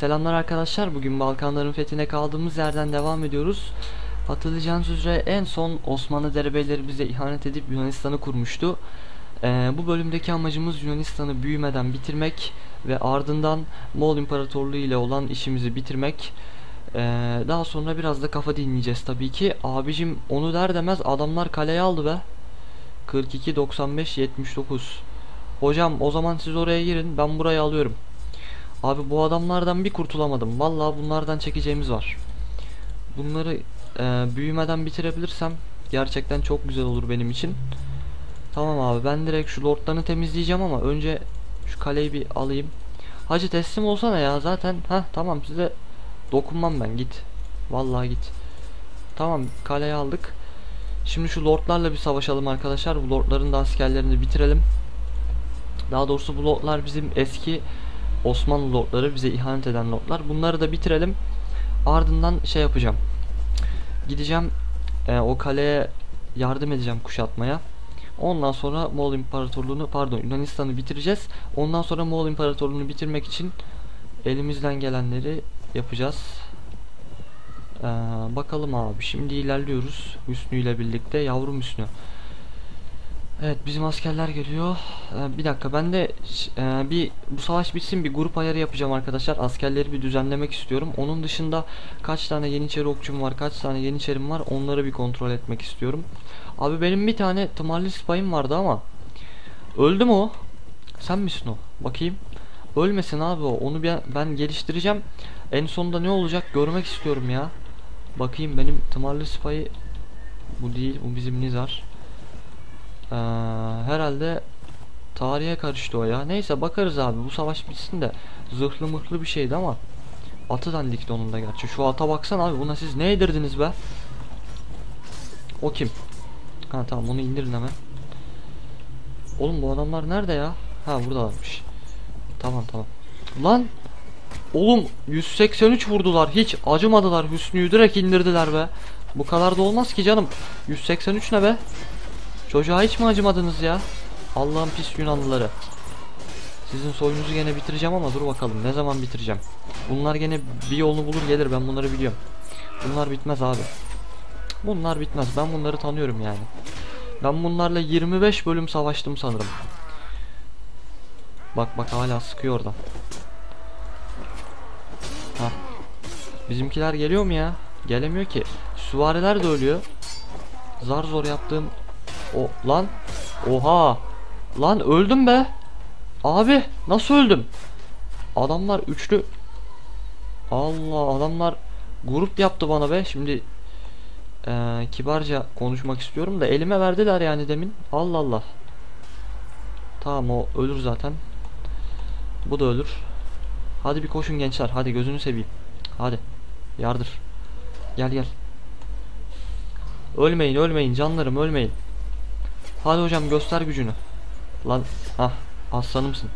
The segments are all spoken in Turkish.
Selamlar arkadaşlar. Bugün Balkanların fethine kaldığımız yerden devam ediyoruz. Hatırlayacağınız üzere en son Osmanlı derebeyleri bize ihanet edip Yunanistan'ı kurmuştu. Ee, bu bölümdeki amacımız Yunanistan'ı büyümeden bitirmek ve ardından Moğol İmparatorluğu ile olan işimizi bitirmek. Ee, daha sonra biraz da kafa dinleyeceğiz tabii ki. Abicim onu der demez adamlar kaleye aldı be. 42 95 79. Hocam o zaman siz oraya girin ben burayı alıyorum. Abi bu adamlardan bir kurtulamadım. Vallahi bunlardan çekeceğimiz var. Bunları e, büyümeden bitirebilirsem gerçekten çok güzel olur benim için. Tamam abi ben direkt şu lordlarını temizleyeceğim ama önce şu kaleyi bir alayım. Hacı teslim olsana ya zaten. Ha tamam size dokunmam ben git. Vallahi git. Tamam kaleyi aldık. Şimdi şu lordlarla bir savaşalım arkadaşlar. Bu lordların da askerlerini bitirelim. Daha doğrusu bu lordlar bizim eski Osmanlı lordları bize ihanet eden lordlar. Bunları da bitirelim. Ardından şey yapacağım. Gideceğim e, o kaleye yardım edeceğim kuşatmaya. Ondan sonra Moğol İmparatorluğunu pardon Yunanistan'ı bitireceğiz. Ondan sonra Moğol İmparatorluğunu bitirmek için elimizden gelenleri yapacağız. Ee, bakalım abi şimdi ilerliyoruz Hüsnü ile birlikte yavrum Hüsnü. Evet bizim askerler geliyor. Ee, bir dakika ben de e, bir bu savaş bitsin bir grup ayarı yapacağım arkadaşlar. Askerleri bir düzenlemek istiyorum. Onun dışında kaç tane yeniçeri okçum var, kaç tane yeniçerim var onları bir kontrol etmek istiyorum. Abi benim bir tane tımarlı spayım vardı ama öldü mü o? Sen misin o? Bakayım. Ölmesin abi o. Onu bir, ben geliştireceğim. En sonunda ne olacak görmek istiyorum ya. Bakayım benim tımarlı spayı bu değil. Bu bizim Nizar. Ee, herhalde tarihe karıştı o ya. Neyse bakarız abi. Bu savaş bitsin de zırhlı mıhlı bir şeydi ama atı dandikti onun da gerçi. Şu ata baksan abi buna siz ne yedirdiniz be? O kim? Ha tamam onu indirin hemen. Oğlum bu adamlar nerede ya? Ha buradalarmış. Tamam tamam. Lan Oğlum 183 vurdular. Hiç acımadılar. Hüsnü'yü direkt indirdiler be. Bu kadar da olmaz ki canım. 183 ne be? Çocuğa hiç mi acımadınız ya? Allah'ın pis Yunanlıları. Sizin soyunuzu gene bitireceğim ama dur bakalım ne zaman bitireceğim. Bunlar gene bir yolunu bulur gelir ben bunları biliyorum. Bunlar bitmez abi. Bunlar bitmez ben bunları tanıyorum yani. Ben bunlarla 25 bölüm savaştım sanırım. Bak bak hala sıkıyor oradan. Ha. Bizimkiler geliyor mu ya? Gelemiyor ki. Süvariler de ölüyor. Zar zor yaptığım o lan oha lan öldüm be. Abi nasıl öldüm? Adamlar üçlü Allah adamlar grup yaptı bana be. Şimdi ee, kibarca konuşmak istiyorum da elime verdiler yani demin. Allah Allah. Tamam o ölür zaten. Bu da ölür. Hadi bir koşun gençler. Hadi gözünü seveyim. Hadi. Yardır. Gel gel. Ölmeyin ölmeyin canlarım ölmeyin. Hadi hocam göster gücünü. Lan ah aslanımsın.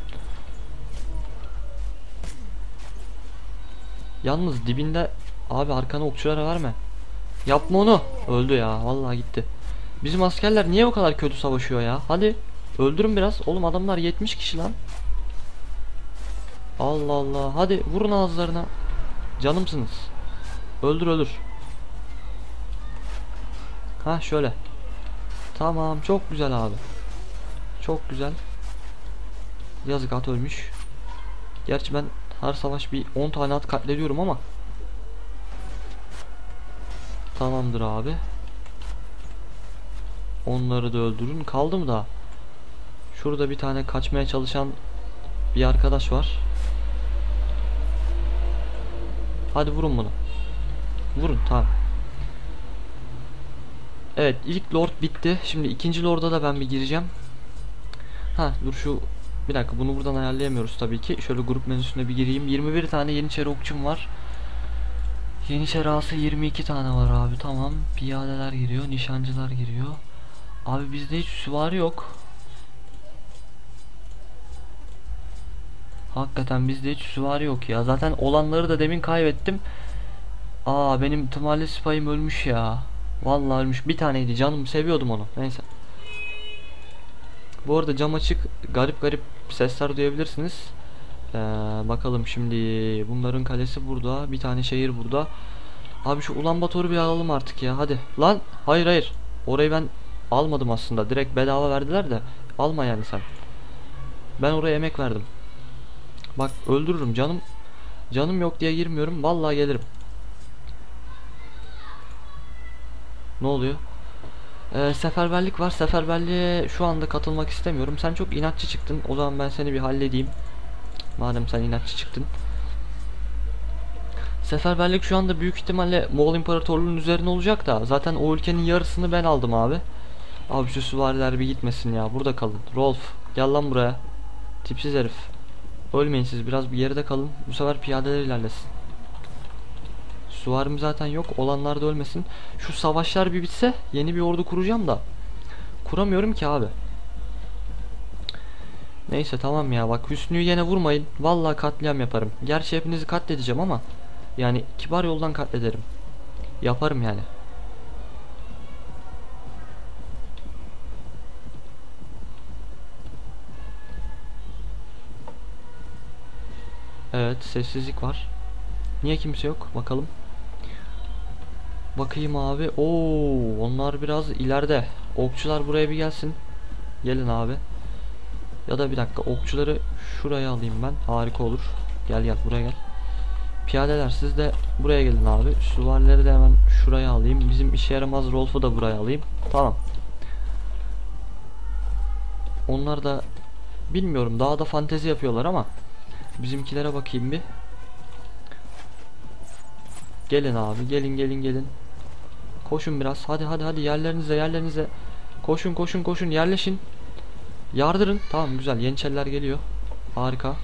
Yalnız dibinde abi arkana okçulara verme. Yapma onu. Öldü ya vallahi gitti. Bizim askerler niye bu kadar kötü savaşıyor ya? Hadi öldürün biraz. Oğlum adamlar 70 kişi lan. Allah Allah. Hadi vurun ağızlarına. Canımsınız. Öldür öldür. Ha şöyle. Tamam çok güzel abi. Çok güzel. Yazık at ölmüş. Gerçi ben her savaş bir 10 tane at katlediyorum ama. Tamamdır abi. Onları da öldürün. Kaldı mı daha? Şurada bir tane kaçmaya çalışan bir arkadaş var. Hadi vurun bunu. Vurun tamam. Evet ilk lord bitti. Şimdi ikinci lorda da ben bir gireceğim. Ha dur şu bir dakika bunu buradan ayarlayamıyoruz tabii ki. Şöyle grup menüsüne bir gireyim. 21 tane yeniçeri okçum var. Yeniçeri ası 22 tane var abi tamam. Piyadeler giriyor, nişancılar giriyor. Abi bizde hiç süvari yok. Hakikaten bizde hiç süvari yok ya. Zaten olanları da demin kaybettim. Aa benim tımarlı spayım ölmüş ya. Vallahi ölmüş. Bir taneydi canım seviyordum onu. Neyse. Bu arada cam açık garip garip sesler duyabilirsiniz. Ee, bakalım şimdi bunların kalesi burada. Bir tane şehir burada. Abi şu Ulan Bator'u bir alalım artık ya hadi. Lan hayır hayır. Orayı ben almadım aslında. Direkt bedava verdiler de. Alma yani sen. Ben oraya emek verdim. Bak öldürürüm canım. Canım yok diye girmiyorum. Vallahi gelirim. Ne oluyor? Ee, seferberlik var. Seferberliğe şu anda katılmak istemiyorum. Sen çok inatçı çıktın. O zaman ben seni bir halledeyim. Madem sen inatçı çıktın. Seferberlik şu anda büyük ihtimalle Moğol İmparatorluğu'nun üzerine olacak da zaten o ülkenin yarısını ben aldım abi. Abi şu süvariler bir gitmesin ya. Burada kalın. Rolf gel lan buraya. Tipsiz herif. Ölmeyin siz biraz bir geride kalın. Bu sefer piyadeler ilerlesin. Süvarim zaten yok. Olanlar da ölmesin. Şu savaşlar bir bitse yeni bir ordu kuracağım da. Kuramıyorum ki abi. Neyse tamam ya bak Hüsnü'yü yine vurmayın. Vallahi katliam yaparım. Gerçi hepinizi katledeceğim ama yani kibar yoldan katlederim. Yaparım yani. Evet sessizlik var. Niye kimse yok? Bakalım. Bakayım abi. Oo, onlar biraz ileride. Okçular buraya bir gelsin. Gelin abi. Ya da bir dakika okçuları şuraya alayım ben. Harika olur. Gel gel buraya gel. Piyadeler siz de buraya gelin abi. Süvarileri de hemen şuraya alayım. Bizim işe yaramaz Rolf'u da buraya alayım. Tamam. Onlar da bilmiyorum daha da fantezi yapıyorlar ama bizimkilere bakayım bir. Gelin abi gelin gelin gelin. Koşun biraz. Hadi hadi hadi yerlerinize yerlerinize. Koşun koşun koşun yerleşin. Yardırın. Tamam güzel. Yeniçeriler geliyor. Harika.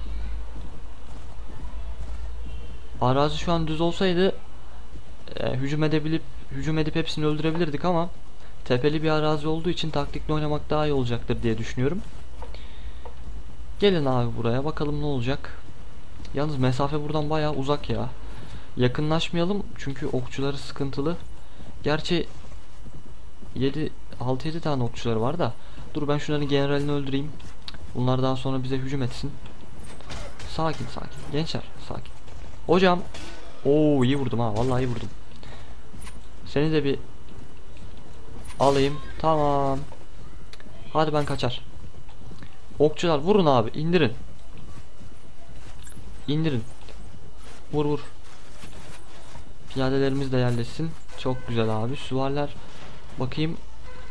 Arazi şu an düz olsaydı e, hücum edebilip hücum edip hepsini öldürebilirdik ama tepeli bir arazi olduğu için taktikle oynamak daha iyi olacaktır diye düşünüyorum. Gelin abi buraya bakalım ne olacak. Yalnız mesafe buradan bayağı uzak ya. Yakınlaşmayalım çünkü okçuları sıkıntılı. Gerçi 7 6-7 tane okçuları var da. Dur ben şunların generalini öldüreyim. Bunlar daha sonra bize hücum etsin. Sakin sakin. Gençler sakin. Hocam. Oo iyi vurdum ha. Vallahi iyi vurdum. Seni de bir alayım. Tamam. Hadi ben kaçar. Okçular vurun abi. indirin. İndirin. Vur vur. Piyadelerimiz de yerleşsin. Çok güzel abi. Süvariler bakayım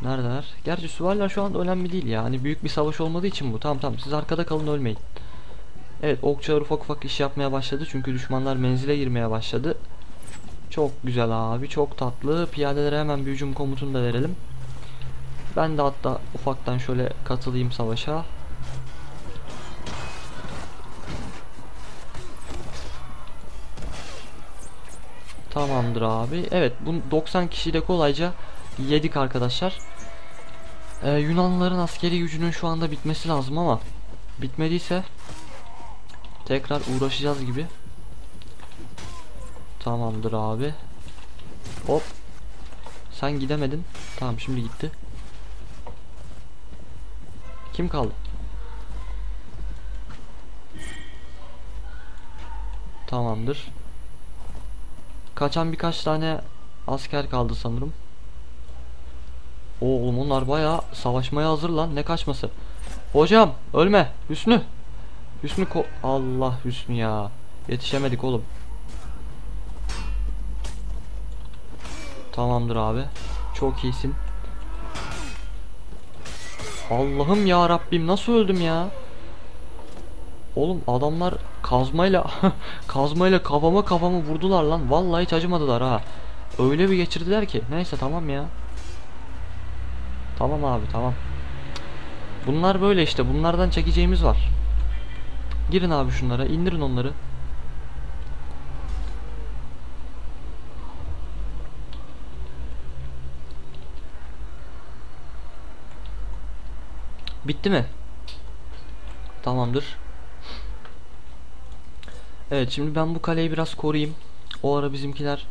neredeler? Gerçi süvariler şu anda önemli değil ya. Hani büyük bir savaş olmadığı için bu. Tamam tamam. Siz arkada kalın ölmeyin. Evet okçular ufak ufak iş yapmaya başladı. Çünkü düşmanlar menzile girmeye başladı. Çok güzel abi. Çok tatlı. Piyadelere hemen bir hücum komutunu da verelim. Ben de hatta ufaktan şöyle katılayım savaşa. Tamamdır abi. Evet bu 90 kişiyi de kolayca yedik arkadaşlar. Ee, Yunanlıların askeri gücünün şu anda bitmesi lazım ama bitmediyse tekrar uğraşacağız gibi. Tamamdır abi. Hop. Sen gidemedin. Tamam şimdi gitti. Kim kaldı? Tamamdır. Kaçan birkaç tane asker kaldı sanırım. Oğlum onlar bayağı savaşmaya hazır lan. Ne kaçması? Hocam ölme. Hüsnü. Hüsnü ko Allah Hüsnü ya. Yetişemedik oğlum. Tamamdır abi. Çok iyisin. Allah'ım ya Rabbim nasıl öldüm ya? Oğlum adamlar kazmayla kazmayla kafama kafamı vurdular lan. Vallahi hiç acımadılar ha. Öyle bir geçirdiler ki. Neyse tamam ya. Tamam abi tamam. Bunlar böyle işte. Bunlardan çekeceğimiz var. Girin abi şunlara. indirin onları. Bitti mi? Tamamdır. Evet şimdi ben bu kaleyi biraz koruyayım. O ara bizimkiler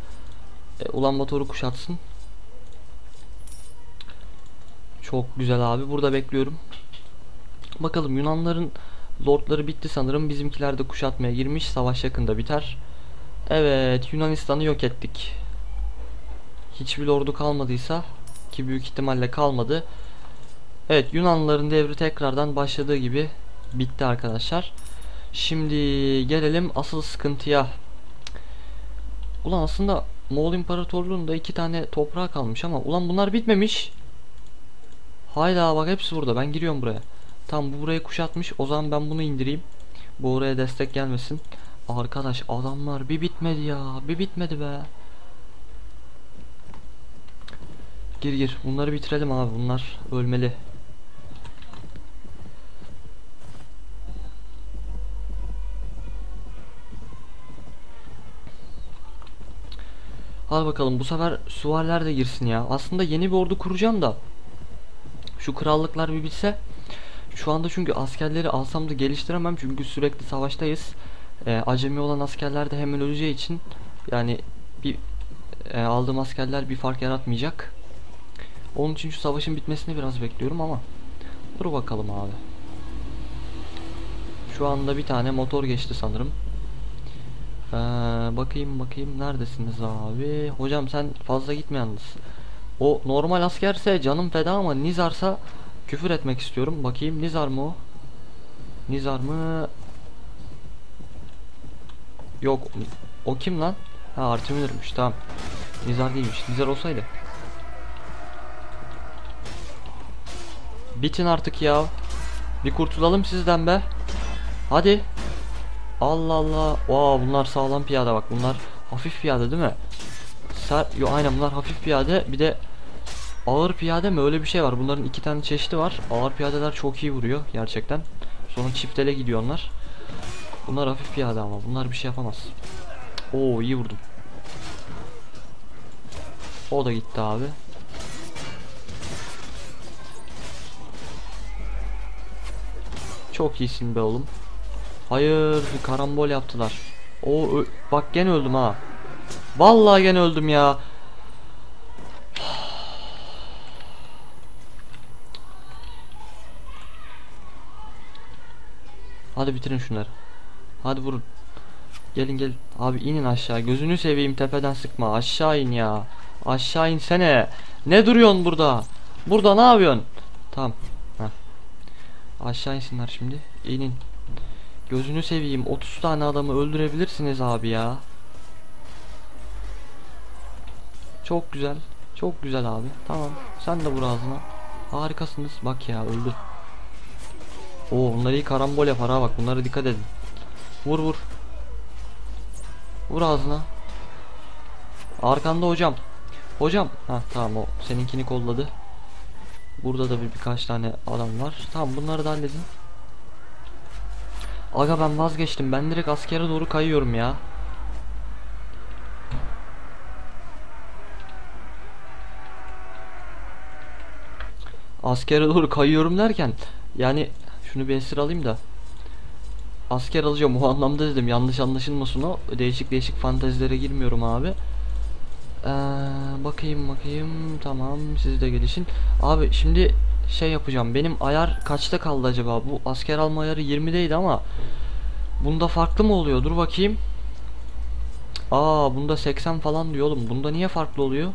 e, Ulan Bator'u kuşatsın. Çok güzel abi. Burada bekliyorum. Bakalım Yunanların Lordları bitti sanırım. Bizimkiler de kuşatmaya girmiş. Savaş yakında biter. Evet Yunanistan'ı yok ettik. Hiçbir lordu kalmadıysa ki büyük ihtimalle kalmadı. Evet Yunanlıların devri tekrardan başladığı gibi bitti arkadaşlar. Şimdi gelelim asıl sıkıntıya. Ulan aslında Moğol İmparatorluğu'nda iki tane toprağı kalmış ama ulan bunlar bitmemiş. Hayda bak hepsi burada. Ben giriyorum buraya. Tam bu burayı kuşatmış. O zaman ben bunu indireyim. Bu oraya destek gelmesin. Arkadaş adamlar bir bitmedi ya. Bir bitmedi be. Gir gir. Bunları bitirelim abi. Bunlar ölmeli. Hadi bakalım bu sefer süvariler de girsin ya. Aslında yeni bir ordu kuracağım da. Şu krallıklar bir bitse. Şu anda çünkü askerleri alsam da geliştiremem çünkü sürekli savaştayız. Ee, acemi olan askerler de hemen öleceği için yani bir e, aldığım askerler bir fark yaratmayacak. Onun için şu savaşın bitmesini biraz bekliyorum ama dur bakalım abi. Şu anda bir tane motor geçti sanırım. Ee, bakayım bakayım neredesiniz abi? Hocam sen fazla gitme yalnız. O normal askerse canım feda ama Nizar'sa küfür etmek istiyorum. Bakayım Nizar mı o? Nizar mı? Yok. O kim lan? Ha Artemir'miş tamam. Nizar değilmiş. Nizar olsaydı. Bitin artık ya. Bir kurtulalım sizden be. Hadi. Allah Allah. Aa bunlar sağlam piyade bak. Bunlar hafif piyade değil mi? Ser Yo aynen bunlar hafif piyade. Bir de ağır piyade mi? Öyle bir şey var. Bunların iki tane çeşidi var. Ağır piyadeler çok iyi vuruyor gerçekten. Sonra çiftele gidiyor onlar. Bunlar hafif piyade ama. Bunlar bir şey yapamaz. Oo iyi vurdum. O da gitti abi. Çok iyisin be oğlum. Hayır karambol yaptılar. O bak gene öldüm ha. Vallahi gene öldüm ya. Hadi bitirin şunları. Hadi vurun. Gelin gelin. Abi inin aşağı. Gözünü seveyim tepeden sıkma. Aşağı in ya. Aşağı insene. Ne duruyorsun burada? Burada ne yapıyorsun? Tamam. Heh. Aşağı insinler şimdi. İnin. Gözünü seveyim 30 tane adamı öldürebilirsiniz abi ya. Çok güzel. Çok güzel abi. Tamam. Sen de vur ağzına. Harikasınız. Bak ya öldü. Oo bunlar iyi karambol yapar ha bak bunlara dikkat edin. Vur vur. Vur ağzına. Arkanda hocam. Hocam. Ha tamam o seninkini kolladı. Burada da bir birkaç tane adam var. Tamam bunları da halledin. Aga ben vazgeçtim. Ben direkt askere doğru kayıyorum ya. Askere doğru kayıyorum derken yani şunu bir esir alayım da. Asker alacağım o anlamda dedim. Yanlış anlaşılmasın o. Değişik değişik fantezilere girmiyorum abi. Ee, bakayım bakayım. Tamam siz de gelişin. Abi şimdi şey yapacağım. Benim ayar kaçta kaldı acaba? Bu asker alma ayarı 20'deydi ama bunda farklı mı oluyor? Dur bakayım. Aa bunda 80 falan diyor oğlum. Bunda niye farklı oluyor?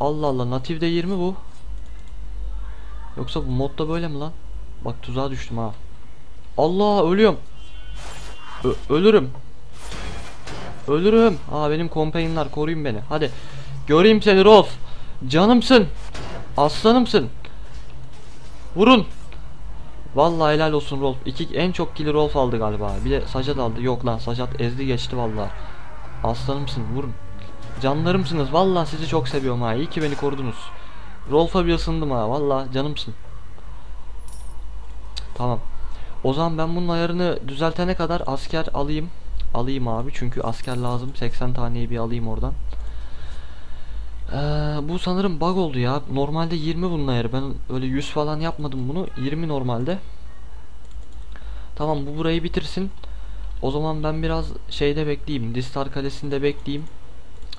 Allah Allah natifde 20 bu. Yoksa bu modda böyle mi lan? Bak tuzağa düştüm ha. Allah ölüyorum. Ö ölürüm. Ölürüm. Aa benim kompanyanlar koruyun beni. Hadi. Göreyim seni Rolf. Canımsın. Aslanımsın. Vurun. Vallahi helal olsun Rolf. İki en çok kili Rolf aldı galiba. Bir de Sajat aldı. Yok lan Sajat ezdi geçti vallahi. Aslanımsın vurun. Canlarımsınız. Vallahi sizi çok seviyorum ha. İyi ki beni korudunuz. Rolf'a bir ısındım ha. Vallahi canımsın. Tamam. O zaman ben bunun ayarını düzeltene kadar asker alayım. Alayım abi çünkü asker lazım. 80 taneyi bir alayım oradan. Ee, bu sanırım bug oldu ya. Normalde 20 bunun ayarı. Ben öyle 100 falan yapmadım bunu. 20 normalde. Tamam bu burayı bitirsin. O zaman ben biraz şeyde bekleyeyim. Distar kalesinde bekleyeyim.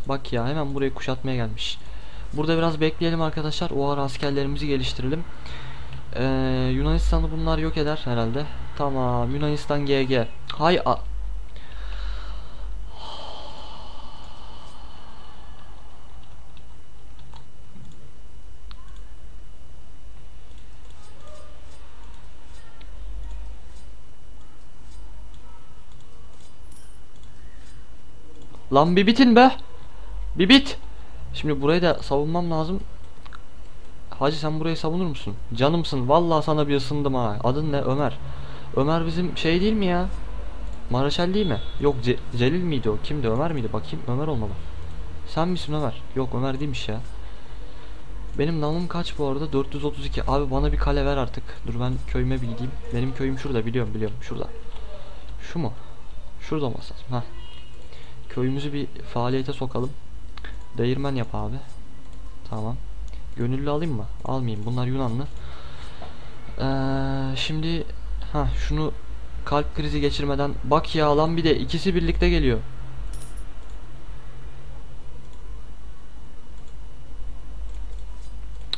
Bak ya hemen burayı kuşatmaya gelmiş. Burada biraz bekleyelim arkadaşlar. O ara askerlerimizi geliştirelim. Ee, Yunanistan'ı bunlar yok eder herhalde. Tamam Yunanistan GG. Hay Lan bir bitin be. Bir bit. Şimdi burayı da savunmam lazım. Hacı sen burayı savunur musun? Canımsın. Vallahi sana bir ısındım ha. Adın ne? Ömer. Ömer bizim şey değil mi ya? Maraşal değil mi? Yok Ce- Celil miydi o? Kimdi? Ömer miydi? Bakayım. Ömer olmalı. Sen misin Ömer? Yok Ömer değilmiş ya. Benim namım kaç bu arada? 432. Abi bana bir kale ver artık. Dur ben köyüme bir gideyim. Benim köyüm şurada biliyorum biliyorum. Şurada. Şu mu? Şurada olması lazım. Heh. Köyümüzü bir faaliyete sokalım. Değirmen yap abi. Tamam. Gönüllü alayım mı? Almayayım. Bunlar Yunanlı. Ee, şimdi ha şunu kalp krizi geçirmeden bak ya lan bir de ikisi birlikte geliyor.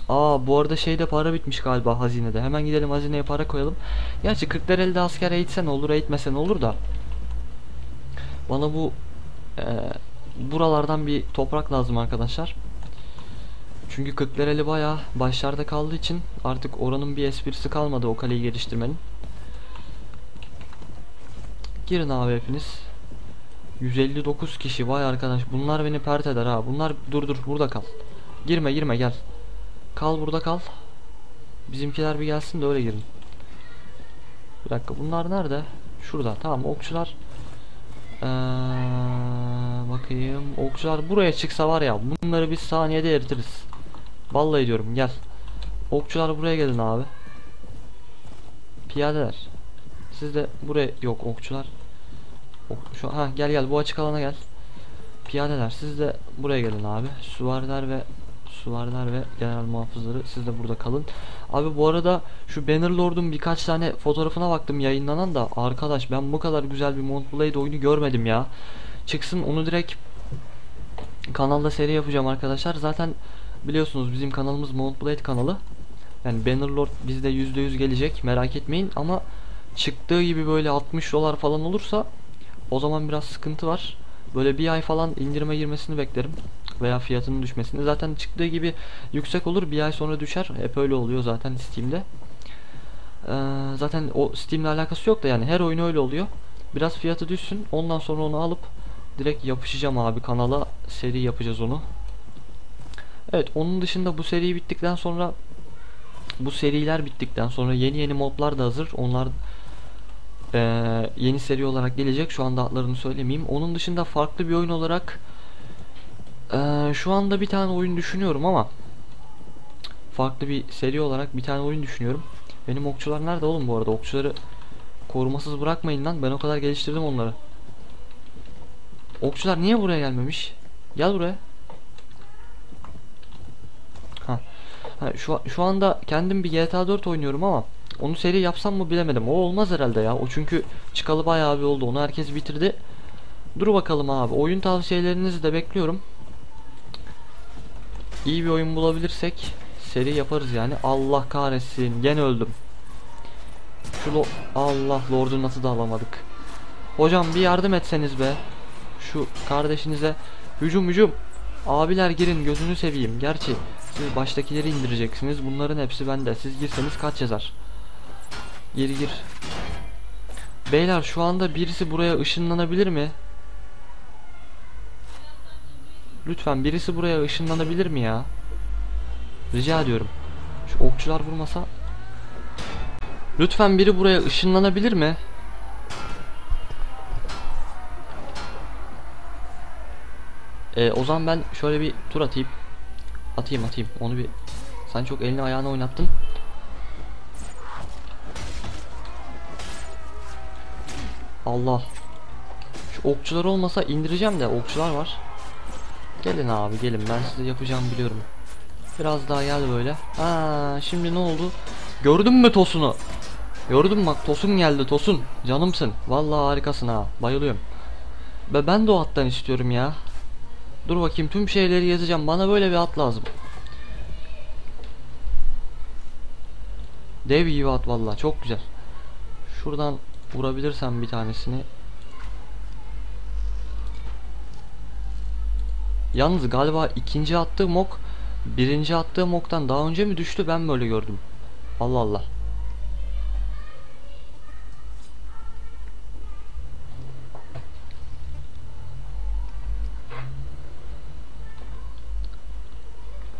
Aa bu arada şeyde para bitmiş galiba hazinede. Hemen gidelim hazineye para koyalım. Gerçi 40 elde asker eğitsen olur eğitmesen olur da. Bana bu e, buralardan bir toprak lazım arkadaşlar. Çünkü Kırklareli bayağı başlarda kaldığı için artık oranın bir esprisi kalmadı o kaleyi geliştirmenin. Girin abi hepiniz. 159 kişi vay arkadaş bunlar beni pert eder ha. Bunlar dur dur burada kal. Girme girme gel. Kal burada kal. Bizimkiler bir gelsin de öyle girin. Bir dakika bunlar nerede? Şurada tamam okçular. Ee, bakayım okçular buraya çıksa var ya bunları biz saniyede eritiriz. Vallahi diyorum gel. Okçular buraya gelin abi. Piyadeler. Siz de buraya yok okçular. Ok, şu ha gel gel bu açık alana gel. Piyadeler siz de buraya gelin abi. Süvariler ve süvariler ve genel muhafızları siz de burada kalın. Abi bu arada şu Bannerlord'un birkaç tane fotoğrafına baktım yayınlanan da arkadaş ben bu kadar güzel bir Montblade oyunu görmedim ya. Çıksın onu direkt kanalda seri yapacağım arkadaşlar. Zaten biliyorsunuz bizim kanalımız Montblade kanalı. Yani Bannerlord bizde %100 gelecek merak etmeyin ama çıktığı gibi böyle 60 dolar falan olursa o zaman biraz sıkıntı var. Böyle bir ay falan indirime girmesini beklerim veya fiyatının düşmesini. Zaten çıktığı gibi yüksek olur bir ay sonra düşer. Hep öyle oluyor zaten Steam'de. Ee, zaten o Steam'le alakası yok da yani her oyun öyle oluyor. Biraz fiyatı düşsün. Ondan sonra onu alıp direkt yapışacağım abi kanala. Seri yapacağız onu. Evet onun dışında bu seri bittikten sonra bu seriler bittikten sonra yeni yeni modlar da hazır. Onlar ee, yeni seri olarak gelecek. Şu anda adlarını söylemeyeyim. Onun dışında farklı bir oyun olarak ee, şu anda bir tane oyun düşünüyorum ama farklı bir seri olarak bir tane oyun düşünüyorum. Benim okçular nerede oğlum bu arada? Okçuları korumasız bırakmayın lan. Ben o kadar geliştirdim onları. Okçular niye buraya gelmemiş? Gel buraya. Ha. ha şu şu anda kendim bir GTA 4 oynuyorum ama onu seri yapsam mı bilemedim. O olmaz herhalde ya. O çünkü çıkalı bayağı bir oldu. Onu herkes bitirdi. Dur bakalım abi. Oyun tavsiyelerinizi de bekliyorum. İyi bir oyun bulabilirsek seri yaparız yani. Allah kahretsin. Gene öldüm. Şu lo Allah Lord'u nasıl da alamadık. Hocam bir yardım etseniz be. Şu kardeşinize hücum hücum. Abiler girin gözünü seveyim. Gerçi siz baştakileri indireceksiniz. Bunların hepsi bende. Siz girseniz kaç yazar? Gir gir. Beyler şu anda birisi buraya ışınlanabilir mi? Lütfen birisi buraya ışınlanabilir mi ya? Rica ediyorum. Şu okçular vurmasa. Lütfen biri buraya ışınlanabilir mi? Ee, o zaman ben şöyle bir tur atayım. Atayım atayım. Onu bir sen çok elini ayağını oynattın. Allah. Şu okçular olmasa indireceğim de okçular var. Gelin abi gelin ben size yapacağım biliyorum. Biraz daha gel böyle. Ha şimdi ne oldu? Gördün mü tosunu? Gördün bak tosun geldi tosun. Canımsın. Vallahi harikasın ha. Bayılıyorum. Ve ben de o attan istiyorum ya. Dur bakayım tüm şeyleri yazacağım. Bana böyle bir at lazım. Dev gibi at vallahi çok güzel. Şuradan vurabilirsem bir tanesini. Yalnız galiba ikinci attığım ok birinci attığım oktan daha önce mi düştü ben böyle gördüm. Allah Allah.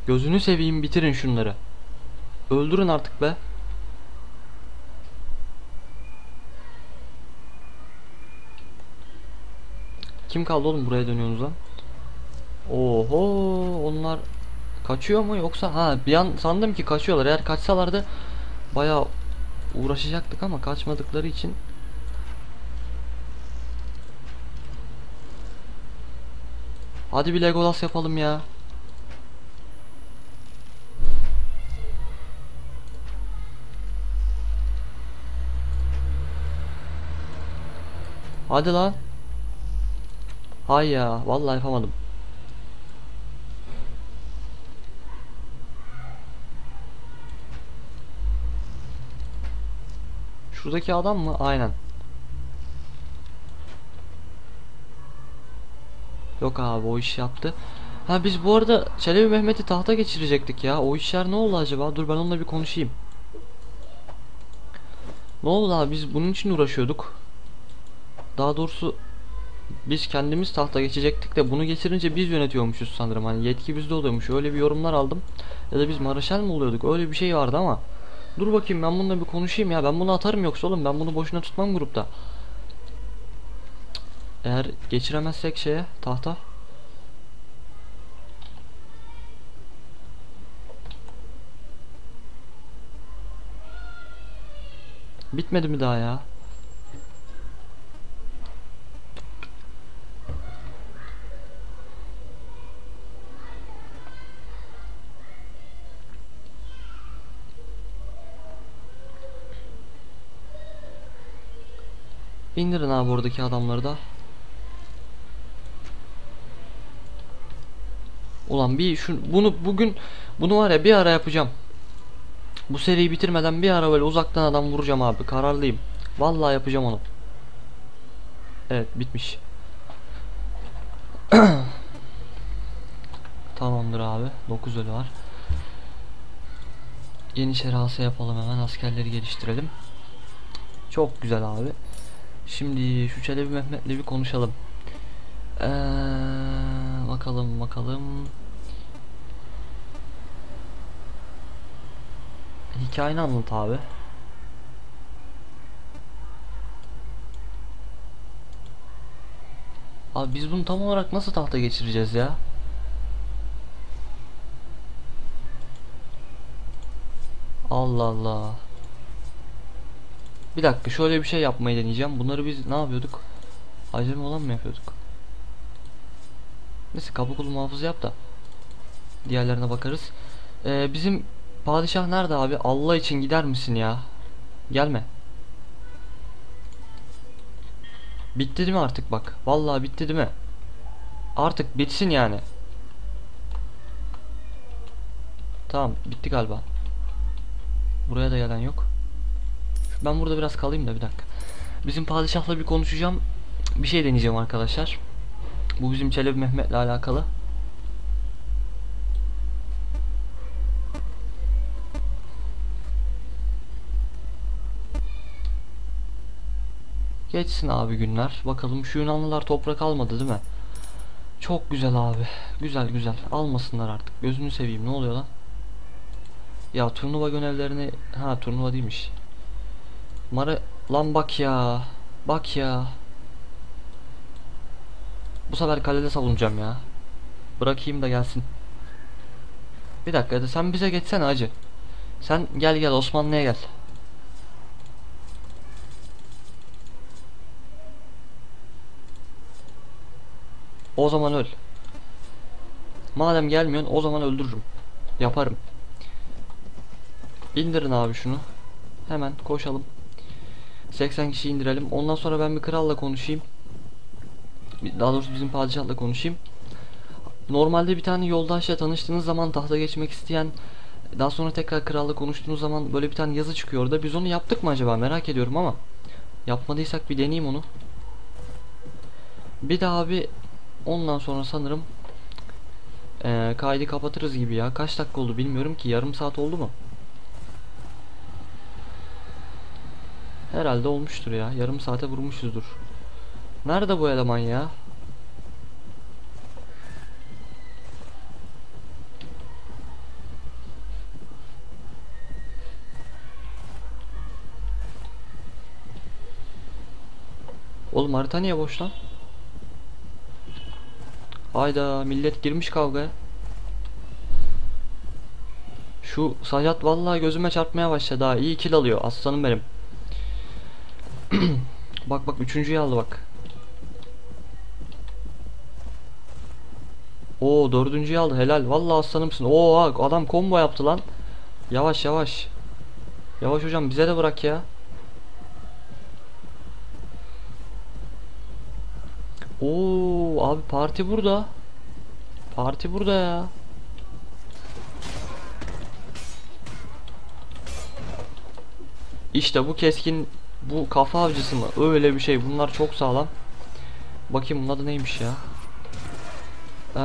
Gözünü seveyim bitirin şunları. Öldürün artık be. Kim kaldı oğlum buraya dönüyorsunuz lan? Oho onlar kaçıyor mu yoksa ha bir an sandım ki kaçıyorlar. Eğer kaçsalardı bayağı uğraşacaktık ama kaçmadıkları için Hadi bir Legolas yapalım ya. Hadi lan. Hay ya vallahi yapamadım. Şuradaki adam mı? Aynen. Yok abi o iş yaptı. Ha biz bu arada Çelebi Mehmet'i tahta geçirecektik ya. O işler ne oldu acaba? Dur ben onunla bir konuşayım. Ne oldu abi biz bunun için uğraşıyorduk. Daha doğrusu biz kendimiz tahta geçecektik de bunu geçirince biz yönetiyormuşuz sanırım. Hani yetki bizde oluyormuş. Öyle bir yorumlar aldım. Ya da biz Maraşel mi oluyorduk? Öyle bir şey vardı ama. Dur bakayım ben bununla bir konuşayım ya. Ben bunu atarım yoksa oğlum ben bunu boşuna tutmam grupta. Eğer geçiremezsek şeye tahta. Bitmedi mi daha ya? İndirin abi oradaki adamları da. Ulan bir şu bunu bugün bunu var ya bir ara yapacağım. Bu seriyi bitirmeden bir ara böyle uzaktan adam vuracağım abi. Kararlıyım. Vallahi yapacağım onu. Evet bitmiş. Tamamdır abi. 9 ölü var. Yeni şerase yapalım hemen. Askerleri geliştirelim. Çok güzel abi. Şimdi şu Çelebi Mehmet'le bir konuşalım. Ee, bakalım bakalım. Hikayeni anlat abi. Abi biz bunu tam olarak nasıl tahta geçireceğiz ya? Allah Allah. Bir dakika şöyle bir şey yapmayı deneyeceğim. Bunları biz ne yapıyorduk? Acemi olan mı yapıyorduk? Neyse kapı kulu muhafızı yap da. Diğerlerine bakarız. Ee, bizim padişah nerede abi? Allah için gider misin ya? Gelme. Bitti değil mi artık bak? Vallahi bitti değil mi? Artık bitsin yani. Tamam bitti galiba. Buraya da gelen yok. Ben burada biraz kalayım da bir dakika. Bizim padişahla bir konuşacağım. Bir şey deneyeceğim arkadaşlar. Bu bizim Çelebi Mehmet'le alakalı. Geçsin abi günler. Bakalım şu Yunanlılar toprak almadı değil mi? Çok güzel abi. Güzel güzel. Almasınlar artık. Gözünü seveyim. Ne oluyor lan? Ya turnuva görevlerini... Ha turnuva değilmiş. Mara... Lan bak ya. Bak ya. Bu sefer kalede savunacağım ya. Bırakayım da gelsin. Bir dakika da sen bize geçsene acı. Sen gel gel Osmanlı'ya gel. O zaman öl. Madem gelmiyorsun o zaman öldürürüm. Yaparım. İndirin abi şunu. Hemen koşalım. 80 kişi indirelim. Ondan sonra ben bir kralla konuşayım. Daha doğrusu bizim padişahla konuşayım. Normalde bir tane yoldaşla tanıştığınız zaman tahta geçmek isteyen daha sonra tekrar kralla konuştuğunuz zaman böyle bir tane yazı çıkıyor orada. Biz onu yaptık mı acaba merak ediyorum ama Yapmadıysak bir deneyeyim onu. Bir daha bir ondan sonra sanırım eee kaydı kapatırız gibi ya. Kaç dakika oldu bilmiyorum ki. Yarım saat oldu mu? Herhalde olmuştur ya. Yarım saate vurmuşuzdur. Nerede bu eleman ya? Oğlum harita niye boş lan? Hayda millet girmiş kavgaya. Şu Sajat vallahi gözüme çarpmaya başladı ha. İyi kill alıyor aslanım benim. bak bak üçüncüyü aldı bak. Oo dördüncüyü aldı helal. Vallahi aslanımsın. Oo adam combo yaptı lan. Yavaş yavaş. Yavaş hocam bize de bırak ya. Oo abi parti burada. Parti burada ya. İşte bu keskin bu kafa avcısı mı? Öyle bir şey. Bunlar çok sağlam. Bakayım bunun adı neymiş ya? Ee,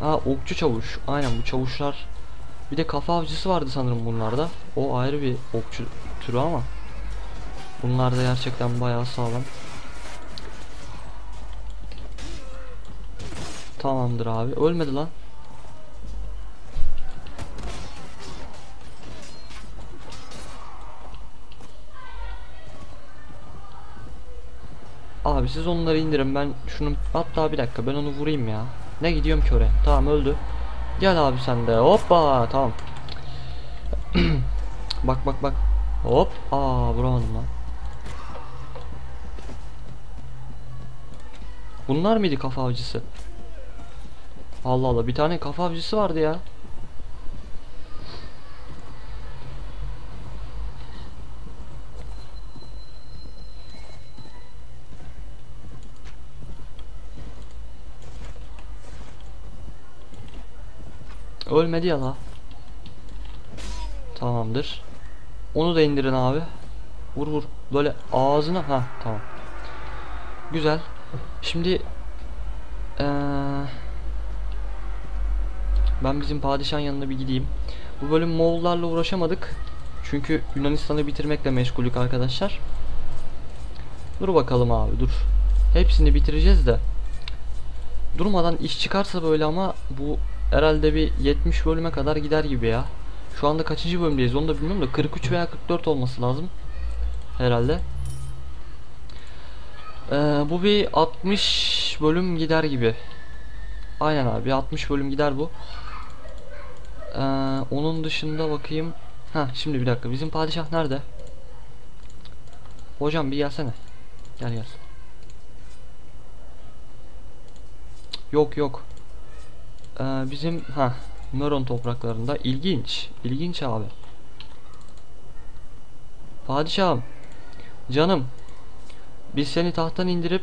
ha okçu çavuş. Aynen bu çavuşlar. Bir de kafa avcısı vardı sanırım bunlarda. O ayrı bir okçu türü ama. Bunlar da gerçekten bayağı sağlam. Tamamdır abi. Ölmedi lan. Siz onları indirin ben şunu hatta bir dakika ben onu vurayım ya. Ne gidiyorum ki oraya? Tamam öldü. Gel abi sen de. Hoppa tamam. bak bak bak. Hop. Aa vuramadım lan. Bunlar mıydı kafa avcısı? Allah Allah bir tane kafa avcısı vardı ya. Ölmedi ya la. Tamamdır. Onu da indirin abi. Vur vur. Böyle ağzına. Ha tamam. Güzel. Şimdi ee, ben bizim padişahın yanına bir gideyim. Bu bölüm Moğollarla uğraşamadık. Çünkü Yunanistan'ı bitirmekle meşgulük arkadaşlar. Dur bakalım abi dur. Hepsini bitireceğiz de. Durmadan iş çıkarsa böyle ama bu herhalde bir 70 bölüme kadar gider gibi ya. Şu anda kaçıncı bölümdeyiz onu da bilmiyorum da 43 veya 44 olması lazım. Herhalde. Ee, bu bir 60 bölüm gider gibi. Aynen abi 60 bölüm gider bu. Ee, onun dışında bakayım. Ha şimdi bir dakika bizim padişah nerede? Hocam bir gelsene. Gel gel. Yok yok. Ee, bizim ha Nöron topraklarında ilginç. İlginç abi. Padişahım. Canım. Biz seni tahttan indirip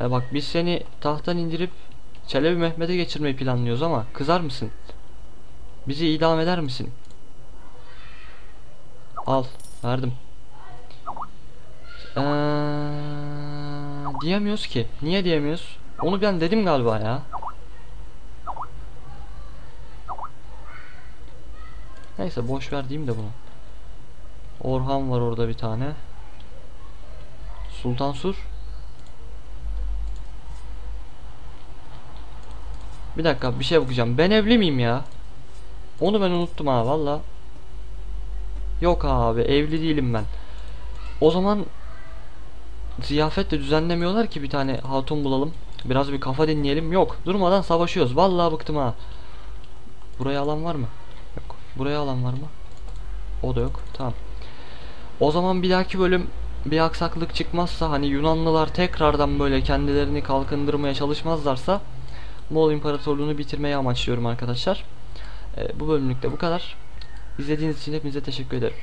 e bak biz seni tahttan indirip Çelebi Mehmet'e geçirmeyi planlıyoruz ama kızar mısın? Bizi idam eder misin? Al, verdim. Ee, diyemiyoruz ki. Niye diyemiyoruz? Onu ben dedim galiba ya. Neyse boş ver diyeyim de bunu. Orhan var orada bir tane. Sultan Sur. Bir dakika bir şey bakacağım. Ben evli miyim ya? Onu ben unuttum ha valla. Yok abi evli değilim ben. O zaman ziyafet de düzenlemiyorlar ki bir tane hatun bulalım. Biraz bir kafa dinleyelim. Yok durmadan savaşıyoruz. Vallahi bıktım ha. Buraya alan var mı? Buraya alan var mı? O da yok. Tamam. O zaman bir dahaki bölüm bir aksaklık çıkmazsa hani Yunanlılar tekrardan böyle kendilerini kalkındırmaya çalışmazlarsa Moğol İmparatorluğunu bitirmeyi amaçlıyorum arkadaşlar. Ee, bu bölümlükte bu kadar. İzlediğiniz için hepinize teşekkür ederim.